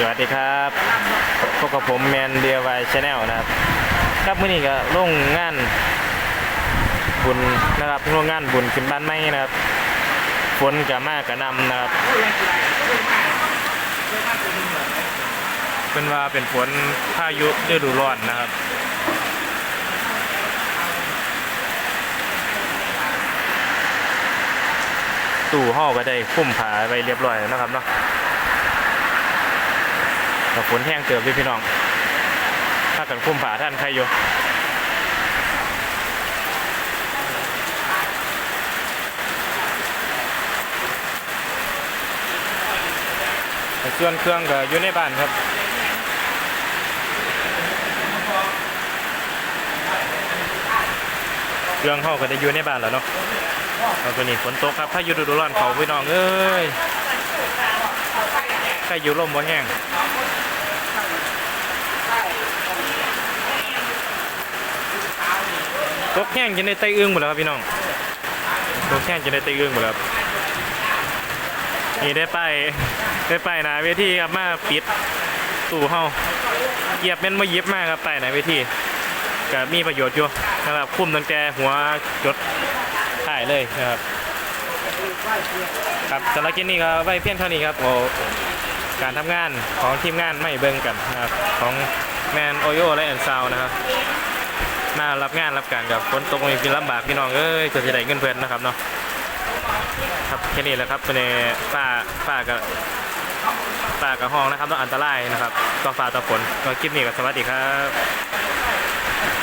สวัสดีครับพบกับผมแมนเดียไวชาแนลนะครับครับมื่อนี้ก็ลงงานบุญนะครับลงงานบุญขึ้นบ้านไม้นะครับฝนกับมากกับนำนะครับเป็นว่าเป็นฝนพายุฤดูร้อนนะครับตู้ห่อก็ได้คุ้มผาไว้เรียบร้อยนะครับเนาะ กับฝนแห้งเติบด้วยพี่น้อง ถ้ากันคุ้มผ่าท่านใครอยู่ส่วนเครื่องก็อยู่ในบ้านครับเครื่องห้อก็ได้อยู่ในบ้านแล้วเนาะเอาตัวนี้ฝนตกครับถ้าอยู่ดูร้อนเขาพี่น้องเอ้ย อยู่ร่มบ่แห้งตกแห้งจะได้ไตอึ้งหมดแล้วครับพี่น้องตกแห้งจะได้ไตอึ้งหมดแล้วนี่ได้ไปได้ไปนะเวทีครับมาปิดตู้เฮาเหยียบเป็นมาเย็บมากครับไปหนะเวทีก็มีประโยชน์อยู่นะครับคุ้มตั้งแต่หัวจดถ่ายเลยนะครับครับสำหรับคลิปนี้ก็ไว้เพียงเท่านี้ครับโอ้ การทำงานของทีมงานไม่เบิ่งกันนะครับของแมนโอโยและแอนซาวนะครับมารับงานรับการกับฝนตกมีกินลำบากพี่น้องเอ้ยจะจะได้เงินเพื่อนนะครับเนาะครับแค่นี้แหละครับในฝ้าฝ้ากับฝ้ากับห้องนะครับต้องอันตรายนะครับก็ฝ้าต่อฝนก็คลิปนี้ก็สวัสดีครับ